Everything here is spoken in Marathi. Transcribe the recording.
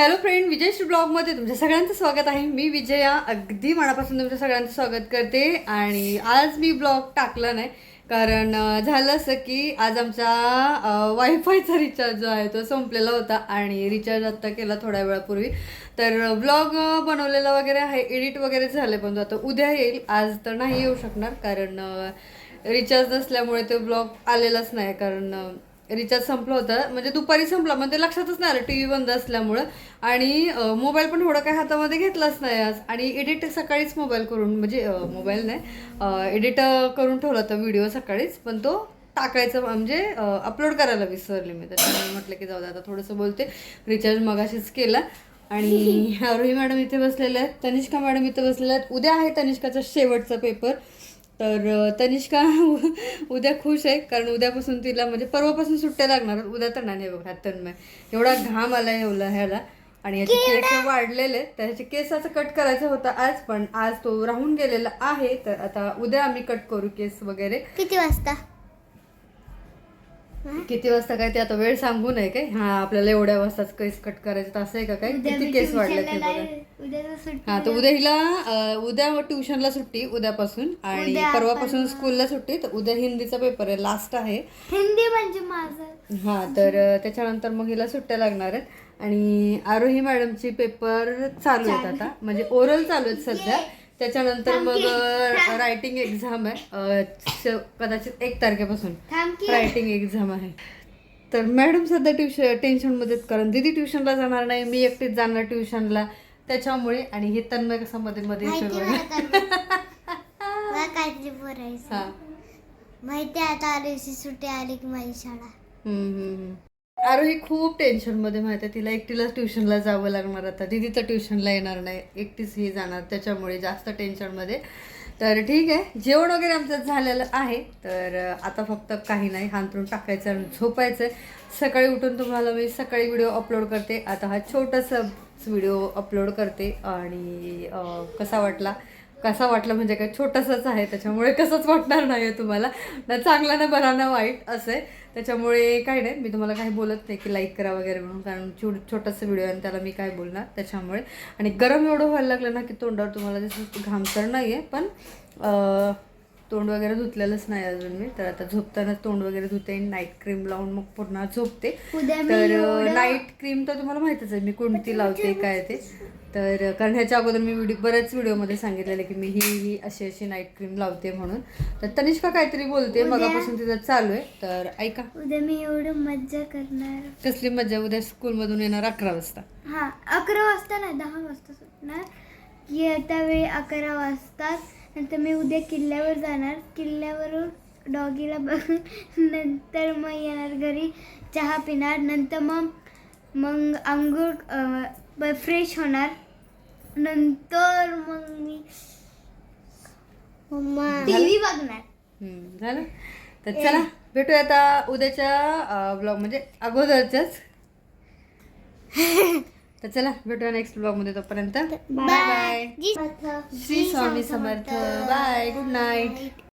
हॅलो फ्रेंड विजयश्री ब्लॉगमध्ये तुमच्या सगळ्यांचं स्वागत आहे. मी विजया अगदी मनापासून तुमच्या सगळ्यांचं स्वागत करते आणि आज मी ब्लॉग टाकला नाही कारण झालं असं की आज आमचा वायफायचा रिचार्ज जो आहे तो संपलेला होता आणि रिचार्ज आत्ता केला थोड्या वेळापूर्वी. तर ब्लॉग बनवलेला वगैरे आहे एडिट वगैरे झाले पण तो आता उद्या येईल. आज तर नाही येऊ शकणार कारण रिचार्ज नसल्यामुळे तो ब्लॉग आलेलाच नाही कारण रिचार्ज संपलं होतं. म्हणजे दुपारी संपला म्हणजे लक्षातच नाही आलं. टी व्ही बंद असल्यामुळं. आणि मोबाईल पण थोडं काय हातामध्ये घेतलाच नाही आज. आणि एडिट सकाळीच मोबाईल करून म्हणजे मोबाईल नाही एडिट करून ठेवला होता व्हिडिओ सकाळीच. पण तो टाकायचं म्हणजे अपलोड करायला विसरले मी. त्याच्यामुळे म्हटलं की जाऊ दे आता थोडंसं बोलते. रिचार्ज मगाशीच केला. आणि रोही मॅडम इथे बसलेल्या आहेत. तनिष्का मॅडम इथे बसलेल्या आहेत. उद्या आहे तनिष्काचा शेवटचा पेपर. तर तनिष्का उद्या खुश आहे कारण उद्यापासून तिला म्हणजे परवापासून सुट्ट्या लागणार. उद्या तर नाही बघ तन्मय एवढा घाम आला एवढा ह्याला. आणि याचे केस वाढलेले. त्याचे केसाचं कट करायचं होतं आज पण आज तो राहून गेलेला आहे. तर आता उद्या आम्ही कट करू केस वगैरे. किती वाजता? किती वाजता काय ते आता वेळ सांगू नये काय? हा आपल्याला एवढ्या वाजताच केस कट करायचं असं आहे का काय? किती केस वाढले ते बघा. हा तर उद्या हिला उद्या ट्युशनला सुट्टी उद्यापासून. आणि परवापासून स्कूलला सुट्टी तर उद्या हिंदीचा पेपर आहे लास्ट आहे. हिंदी म्हणजे माझं. हा तर त्याच्यानंतर मग हिला सुट्ट्या लागणार आहेत. आणि आरोही मॅडमची पेपर चालू आहेत आता. म्हणजे ओरल चालू आहेत सध्या. त्याच्यानंतर मग रायटिंग एक्झाम आहे. कदाचित एक तारखेपासून रायटिंग एक्झाम आहे. तर मॅडम सध्या ट्युशन टेन्शनमध्ये आहेत, कारण दिदी ट्युशनला जाणार नाही मी एकटीच जाणार ट्युशनला त्याच्यामुळे आणि हे तन्मय कसं मध्ये मध्ये माहिती हा आता सुट्टी आली की माझी शाळा. आरोही खूप टेन्शनमध्ये माहिती आहे तिला एकटीलाच ट्युशनला जावं लागणार आता. दिदीचं ट्युशनला येणार नाही. एकटीच ही जाणार त्याच्यामुळे जास्त टेन्शनमध्ये तर ठीक आहे जेवण वगैरे आमचं झालेलं आहे. तर आता फक्त काही नाही हांतरून टाकायचं आणि झोपायचं. सकाळी उठून तुम्हाला मी सकाळी व्हिडिओ अपलोड करते. आता हा छोटासा व्हिडिओ अपलोड करते आणि कसा वाटला? कसा वाटला म्हणजे काय छोटासाच आहे त्याच्यामुळे कसंच वाटणार नाही आहे तुम्हाला. ना चांगला ना बरा ना वाईट असं. आहे त्याच्यामुळे काही नाही मी तुम्हाला काही बोलत नाही की लाईक करा वगैरे म्हणून कारण छो छोटासा व्हिडिओ आहे आणि त्याला मी काय बोलणार त्याच्यामुळे. आणि गरम एवढं व्हायला लागलं ना की तोंडावर तुम्हाला जसं घाम तर नाही आहे पण तोंड वगैरे धुतलेलंच नाही अजून मी. तर आता झोपताना तोंड वगैरे धुते नाईट क्रीम लावून मग पुन्हा झोपते. तर नाईट क्रीम तर तुम्हाला माहितच आहे मी कोणती लावते काय ते. तर कारण ह्याच्या अगोदर मी व्हिडिओ बऱ्याच व्हिडिओमध्ये सांगितलेलं की मी ही ही अशी अशी नाईट क्रीम लावते म्हणून. तर तनिष्का काहीतरी बोलते मगापासून तिथं चालू आहे. तर ऐका. उद्या मी एवढं मज्जा करणार. कसली मजा उद्या स्कूलमधून येणार अकरा वाजता. हा अकरा वाजता नाही दहा वाजता सुटणार. की आता वेळ अकरा वाजताच नंतर मी उद्या किल्ल्यावर जाणार. किल्ल्यावरून डॉगीला बघून नंतर मग येणार घरी चहा पिणार. नंतर मग मग आंघोळ फ्रेश होणार. नंतर मग मी टी व्ही बघणार. हम्म, झालं? तर चला भेटूया आता उद्याच्या ब्लॉग म्हणजे अगोदरच्याच तर चला भेटूया नेक्स्ट ब्लॉगमध्ये तोपर्यंत. Bye bye. Bye Shri Swami Samarth. Bye good night